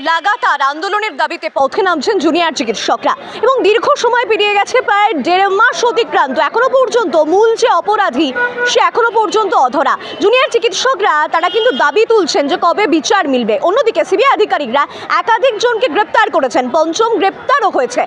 লাগাতার আন্দোলনের দাবিতে পথে নামছেন জুনিয়র চিকিৎসকরা এবং দীর্ঘ সময় পেরিয়ে গেছে প্রায় দেড় মাস অতিক্রান্ত। এখনও পর্যন্ত মূল যে অপরাধী, সে এখনও পর্যন্ত অধরা। জুনিয়র চিকিৎসকরা তারা কিন্তু দাবি তুলছেন যে কবে বিচার মিলবে। অন্যদিকে সিবিআই আধিকারিকরা একাধিক জনকে গ্রেপ্তার করেছেন। পঞ্চম গ্রেপ্তারও হয়েছে।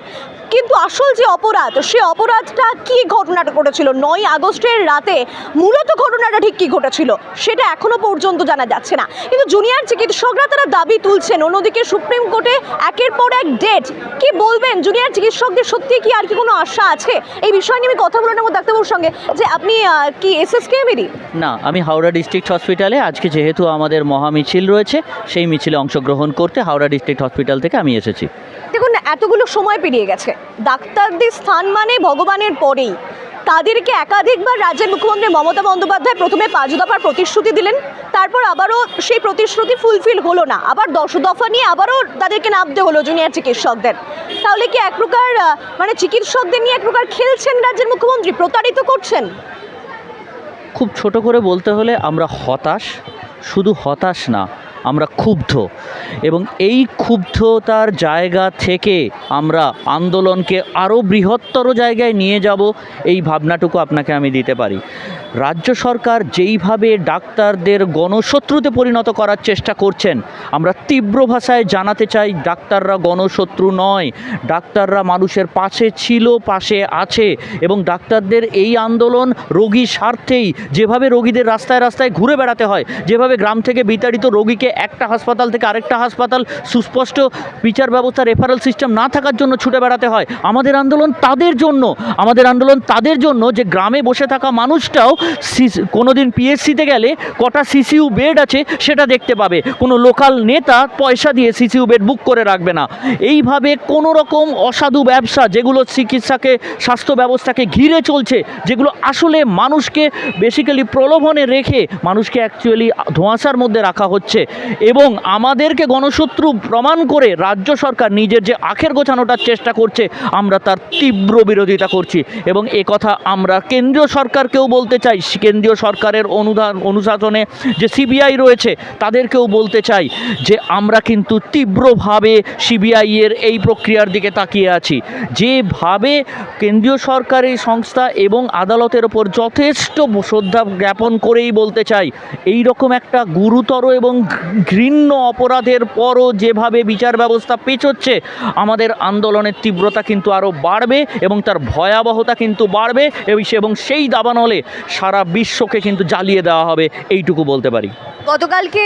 কিন্তু আসল যে অপরাধ, সে অপরাধটা কি ঘটনাটা ঘটেছিল? নয় আগস্টের রাতে মূলত ঘটনাটা ঠিক কি ঘটেছিল? সেটা এখনও পর্যন্ত জানা যাচ্ছে না। কিন্তু জুনিয়র চিকিৎসকরা তারা দাবি তুলছেন। অন্যদিকে সুপ্রিম কোর্টে একের পর এক ডেট। কি বলবেন? জুনিয়র চিকিৎসকদের সত্যি কি আর কি কোনো আশা আছে? এই বিষয় নিয়ে আমি কথা বলে নেব ডাক্তারবাবুর সঙ্গে। যে আপনি কি এস এস কেমিরই না আমি হাওড়া ডিস্ট্রিক্ট হসপিটালে আজকে যেহেতু আমাদের মহা মিছিল রয়েছে সেই মিছিলে অংশগ্রহণ করতে হাওড়া ডিস্ট্রিক্ট হসপিটাল থেকে আমি এসেছি। দেখুন এতগুলো সময় পেরিয়ে গেছে। ডাক্তারদের স্থান মানে ভগবানের পরেই। তাদেরকে একাধিকবার রাজ্যের মুখ্যমন্ত্রী মমতা বন্দ্যোপাধ্যায় প্রথমে পাঁচ দফার প্রতিশ্রুতি দিলেন, তারপর আবারও সেই প্রতিশ্রুতি ফুলফিল হলো না। আবার দশ দফা নিয়ে আবারও তাদেরকে নামতে হলো জুনিয়র চিকিৎসকদের। তাহলে কি এক প্রকার মানে চিকিৎসকদের নিয়ে এক প্রকার খেলছেন রাজ্যের মুখ্যমন্ত্রী? প্রতারিত করছেন? খুব ছোট করে বলতে হলে আমরা হতাশ, শুধু হতাশ না, আমরা ক্ষুব্ধ। এবং এই ক্ষুব্ধতার জায়গা থেকে আমরা আন্দোলনকে আরও বৃহত্তর জায়গায় নিয়ে যাব, এই ভাবনাটুকু আপনাকে আমি দিতে পারি। রাজ্য সরকার যেইভাবে ডাক্তারদের গণশত্রুতে পরিণত করার চেষ্টা করছেন, আমরা তীব্র ভাষায় জানাতে চাই, ডাক্তাররা গণশত্রু নয়, ডাক্তাররা মানুষের পাশে ছিল, পাশে আছে, এবং ডাক্তারদের এই আন্দোলন রোগী স্বার্থেই, যেভাবে রোগীদের রাস্তায় রাস্তায় ঘুরে বেড়াতে হয়, যেভাবে গ্রাম থেকে বিতাড়িত রোগীকে একটা হাসপাতাল থেকে আরেকটা হাসপাতাল, সুস্পষ্ট বিচার ব্যবস্থা রেফারেল সিস্টেম না থাকার জন্য ছুটে বেড়াতে হয়। আমাদের আন্দোলন তাদের জন্য, আমাদের আন্দোলন তাদের জন্য যে গ্রামে বসে থাকা মানুষটাও কোনো দিন পিএসসিতে গেলে কটা সিসিউ বেড আছে সেটা দেখতে পাবে। কোনো লোকাল নেতা পয়সা দিয়ে সিসিউ বেড বুক করে রাখবে না। এইভাবে কোনো রকম অসাধু ব্যবসা যেগুলো চিকিৎসাকে, স্বাস্থ্য ব্যবস্থাকে ঘিরে চলছে, যেগুলো আসলে মানুষকে বেসিক্যালি প্রলোভনে রেখে মানুষকে অ্যাকচুয়ালি ধোঁয়াশার মধ্যে রাখা হচ্ছে। এবং আমাদেরকে গণশত্রু প্রমাণ করে রাজ্য সরকার নিজের যে আখের গোছানোটার চেষ্টা করছে, আমরা তার তীব্র বিরোধিতা করছি। এবং এ কথা আমরা কেন্দ্রীয় সরকারকেও বলতে চাই। কেন্দ্রীয় সরকারের অনুদান অনুশাসনে যে সিবিআই রয়েছে, তাদেরকেও বলতে চাই যে আমরা কিন্তু তীব্রভাবে সিবিআইয়ের এই প্রক্রিয়ার দিকে তাকিয়ে আছি। যেভাবে কেন্দ্রীয় সরকারি সংস্থা এবং আদালতের ওপর যথেষ্ট শ্রদ্ধা জ্ঞাপন করেই বলতে চাই এই রকম একটা গুরুতর এবং ঘৃণ্য অপরাধের পরও যেভাবে বিচার ব্যবস্থা পেছোচ্ছে আমাদের আন্দোলনের তীব্রতা কিন্তু আরও বাড়বে এবং তার ভয়াবহতা কিন্তু বাড়বে। এবং এবং সেই দাবানলে সারা বিশ্বকে কিন্তু জ্বালিয়ে দেওয়া হবে এইটুকু বলতে পারি। গতকালকে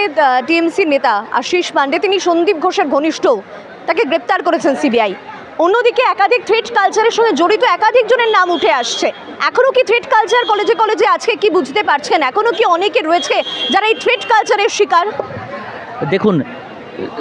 টিএমসি নেতা আশিস পান্ডে তিনি সন্দীপ ঘোষের ঘনিষ্ঠ তাকে গ্রেপ্তার করেছেন সিবিআই। অন্যদিকে একাধিক থ্রেড কালচারের সঙ্গে জড়িত একাধিক জনের নাম উঠে আসছে। এখনও কি থ্রেড কালচার কলেজে কলেজে আজকে কি বুঝতে পারছেন? এখনও কি অনেকে রয়েছে যারা এই থ্রেড কালচারের শিকার? দেখুন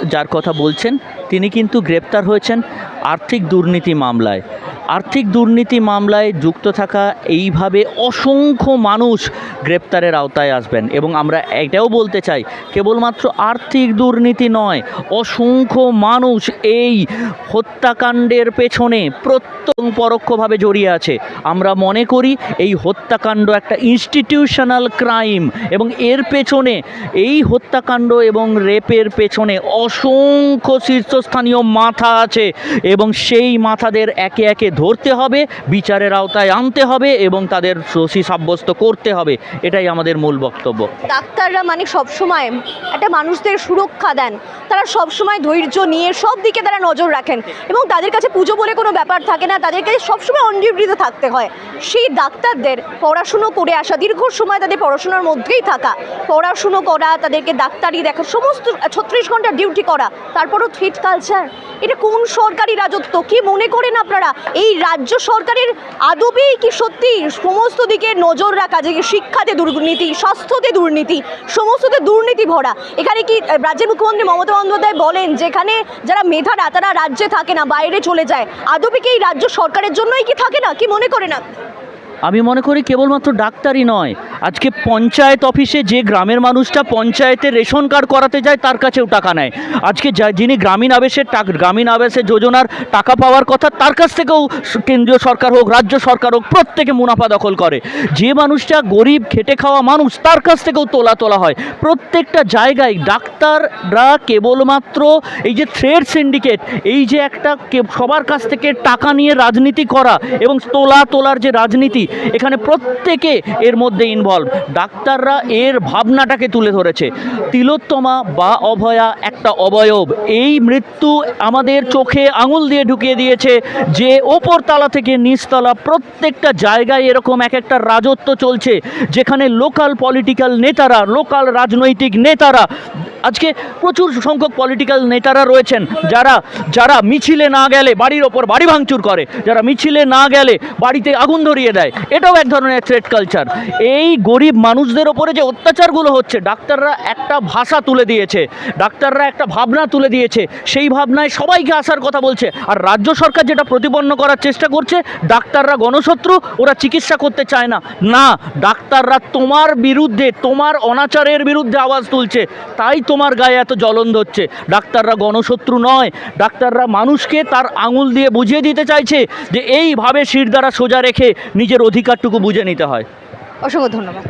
যার কথা বলছেন তিনি কিন্তু গ্রেপ্তার হয়েছেন আর্থিক দুর্নীতি মামলায়। আর্থিক দুর্নীতি মামলায় যুক্ত থাকা এইভাবে অসংখ্য মানুষ গ্রেপ্তারের আওতায় আসবেন। এবং আমরা এটাও বলতে চাই, কেবলমাত্র আর্থিক দুর্নীতি নয়, অসংখ্য মানুষ এই হত্যাকাণ্ডের পেছনে প্রত্যং পরোক্ষভাবে জড়িয়ে আছে। আমরা মনে করি এই হত্যাকাণ্ড একটা ইনস্টিটিউশনাল ক্রাইম এবং এর পেছনে, এই হত্যাকাণ্ড এবং রেপের পেছনে অসংখ্য শীর্ষস্থানীয় মাথা আছে এবং সেই মাথাদের একে একে ধরতে হবে, বিচারের আওতায় আনতে হবে এবং তাদের দোষী সাব্যস্ত করতে হবে। এটাই আমাদের মূল বক্তব্য। ডাক্তাররা মানে সবসময় একটা মানুষদের সুরক্ষা দেন। তারা সবসময় ধৈর্য নিয়ে সব দিকে তারা নজর রাখেন এবং তাদের কাছে পুজো বলে কোনো ব্যাপার থাকে না। তাদের কাছে সবসময় অনিবৃত থাকতে হয়। সেই ডাক্তারদের পড়াশুনো করে আসা, দীর্ঘ সময় তাদের পড়াশোনার মধ্যেই থাকা, পড়াশুনো করা, তাদেরকে ডাক্তারি দেখা, সমস্ত ছত্রিশ ঘণ্টা ডিউটি করা, তারপরও থ্রিট কালচার এটা কোন সরকারি রাজত্ব? কি মনে করেন আপনারা? এই রাজ্য সরকারের আদবেই কি সত্যি সমস্ত দিকে নজর রাখা যে শিক্ষাতে দুর্নীতি, স্বাস্থ্যতে দুর্নীতি, সমস্ততে দুর্নীতি ভরা? এখানে কি রাজ্যের মুখ্যমন্ত্রী মমতা বন্দ্যোপাধ্যায় বলেন যেখানে যারা মেধারা, তারা রাজ্যে থাকে না, বাইরে চলে যায়? আদবে কি এই রাজ্য সরকারের জন্যই কি থাকে না? কি মনে করেন আপনি? আমি মনে করি কেবলমাত্র ডাক্তারই নয়, আজকে পঞ্চায়েত অফিসে যে গ্রামের মানুষটা পঞ্চায়েতে রেশন কার্ড করাতে যায় তার কাছেও টাকা নেয়। আজকে যিনি গ্রামীণ আবাসের টাক, গ্রামীণ আবাসের যোজনার টাকা পাওয়ার কথা তার কাছ থেকেও কেন্দ্রীয় সরকার হোক, রাজ্য সরকার হোক, প্রত্যেকে মুনাফা দখল করে। যে মানুষটা গরিব, খেটে খাওয়া মানুষ তার কাছ থেকেও তোলা তোলা হয়। প্রত্যেকটা জায়গায় ডাক্তাররা কেবলমাত্র এই যে থ্রেড সিন্ডিকেট, এই যে একটা সবার কাছ থেকে টাকা নিয়ে রাজনীতি করা এবং তোলা তোলার যে রাজনীতি এখানে প্রত্যেকে এর মধ্যে ইনভলভ ডাক্তাররা এর ভাবনাটাকে তুলে ধরেছে। তিলোত্তমা বা অভয়া একটা অবয়ব। এই মৃত্যু আমাদের চোখে আঙুল দিয়ে ঢুকিয়ে দিয়েছে যে ওপর তলা থেকে নিচতলা প্রত্যেকটা জায়গায় এরকম এক একটা রাজত্ব চলছে, যেখানে লোকাল পলিটিক্যাল নেতারা লোকাল রাজনৈতিক নেতারা আজকে প্রচুর সংখ্যক পলিটিক্যাল নেতারা রয়েছেন। যারা যারা মিছিলে না গেলে বাড়ির ওপর বাড়ি ভাঙচুর করে, যারা মিছিলে না গেলে বাড়িতে আগুন ধরিয়ে দেয়, এটাও এক ধরনের থ্রেড কালচার এই গরিব মানুষদের ওপরে যে অত্যাচারগুলো হচ্ছে, ডাক্তাররা একটা ভাষা তুলে দিয়েছে, ডাক্তাররা একটা ভাবনা তুলে দিয়েছে, সেই ভাবনায় সবাইকে আসার কথা বলছে, আর রাজ্য সরকার যেটা প্রতিপন্ন করার চেষ্টা করছে, ডাক্তাররা গণশত্রু, ওরা চিকিৎসা করতে চায় না। না, ডাক্তাররা তোমার বিরুদ্ধে, তোমার অনাচারের বিরুদ্ধে আওয়াজ তুলছে, তাই তোমার গায়ে এত জ্বলন ধরছে। ডাক্তাররা গণশত্রু নয়, ডাক্তাররা মানুষকে তার আঙুল দিয়ে বুঝিয়ে দিতে চাইছে যে এইভাবে শিরদাঁড়া সোজা রেখে নিজের অধিকারটুকু বুঝে নিতে হয়। অসংখ্য ধন্যবাদ।